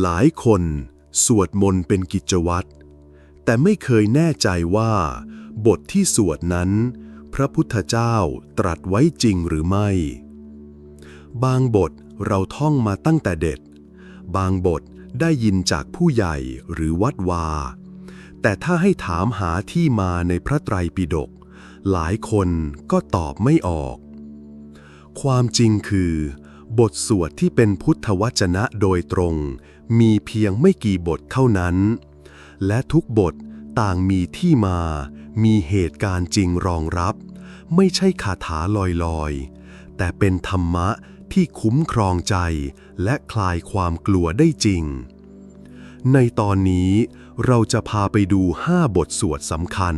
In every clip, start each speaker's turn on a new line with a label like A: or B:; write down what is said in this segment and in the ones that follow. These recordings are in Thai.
A: หลายคนสวดมนต์เป็นกิจวัตร แต่ไม่เคยแน่ใจว่า บทที่สวดนั้น พระพุทธเจ้าตรัสไว้จริงหรือไม่ บางบทเราท่องมาตั้งแต่เด็ก บางบทได้ยินจากผู้ใหญ่หรือวัดวา แต่ถ้าให้ถามหาที่มาในพระไตรปิฎกหลายคนก็ตอบไม่ออก ความจริงคือ บทสวดที่เป็นพุทธวจนะโดยตรง มีเพียงไม่กี่บทเท่านั้น และทุกบทต่างมีที่มา มีเหตุการณ์จริงรองรับ ไม่ใช่คาถาลอยๆ แต่เป็นธรรมะที่คุ้มครองใจและคลายความกลัวได้จริง ในตอนนี้เราจะพาไปดูห้าบทสวดสำคัญ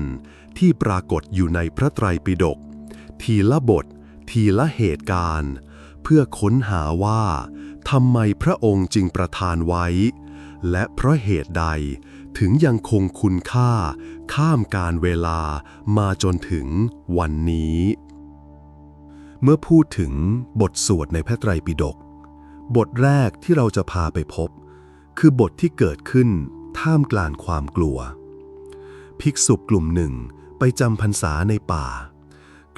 A: ที่ปรากฏอยู่ในพระไตรปิฎกทีละบท ทีละเหตุการณ์ พื่อค้นหาว่าทำไมพระองค์จึงประทานไว้ และเพราะเหตุใดถึงยังคงคุณค่า ข้ามการเวลามาจนถึงวันนี้ เมื่อพูดถึงบทสวดในพระไตรปิฎกบทแรกที่เราจะพาไปพบ คือบทที่เกิดขึ้นท่ามกลางความกลัว ภิกษุกลุ่มหนึ่งไปจำพรรษาในป่า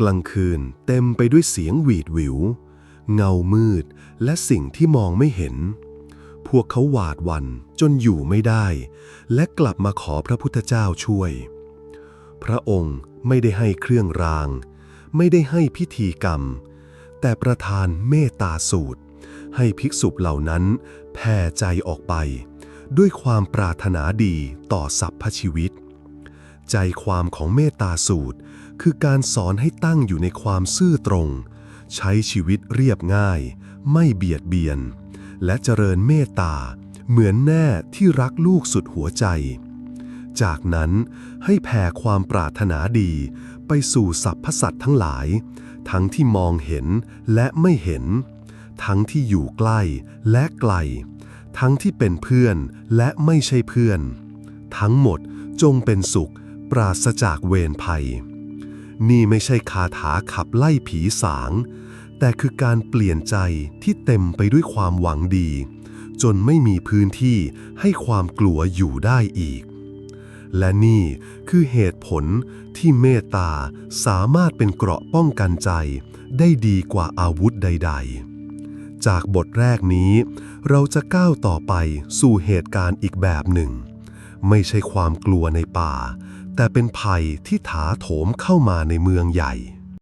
A: กลางคืนเต็มไปด้วยเสียงหวีดหวิว เงามืด และสิ่งที่มองไม่เห็น พวกเขาหวาดวันจนอยู่ไม่ได้ และกลับมาขอพระพุทธเจ้าช่วย พระองค์ไม่ได้ให้เครื่องราง ไม่ได้ให้พิธีกรรม แต่ประทานเมตตาสูตร ให้ภิกษุเหล่านั้นแผ่ใจออกไป ด้วยความปรารถนาดีต่อสรรพชีวิต ใจความของเมตตาสูตรคือการสอนให้ตั้งอยู่ในความซื่อตรง ใช้ชีวิตเรียบง่าย ไม่เบียดเบียน และเจริญเมตตา เหมือนแน่ที่รักลูกสุดหัวใจ จากนั้นให้แผ่ความปรารถนาดี ไปสู่สรรพสัตว์ทั้งหลาย ทั้งที่มองเห็นและไม่เห็น ทั้งที่อยู่ใกล้และไกล ทั้งที่เป็นเพื่อนและไม่ใช่เพื่อน ทั้งหมดจงเป็นสุข ปราศจากเวรภัย นี่ไม่ใช่คาถาขับไล่ผีสาง แต่คือการเปลี่ยนใจที่เต็มไปด้วยความหวังดี จนไม่มีพื้นที่ให้ความกลัวอยู่ได้อีก และนี่คือเหตุผลที่เมตตาสามารถเป็นเกราะป้องกันใจ ได้ดีกว่าอาวุธใด ๆ จากบทแรกนี้ เราจะก้าวต่อไปสู่เหตุการณ์อีกแบบหนึ่ง ไม่ใช่ความกลัวในป่า แต่เป็นภัยที่ถาโถมเข้ามาในเมืองใหญ่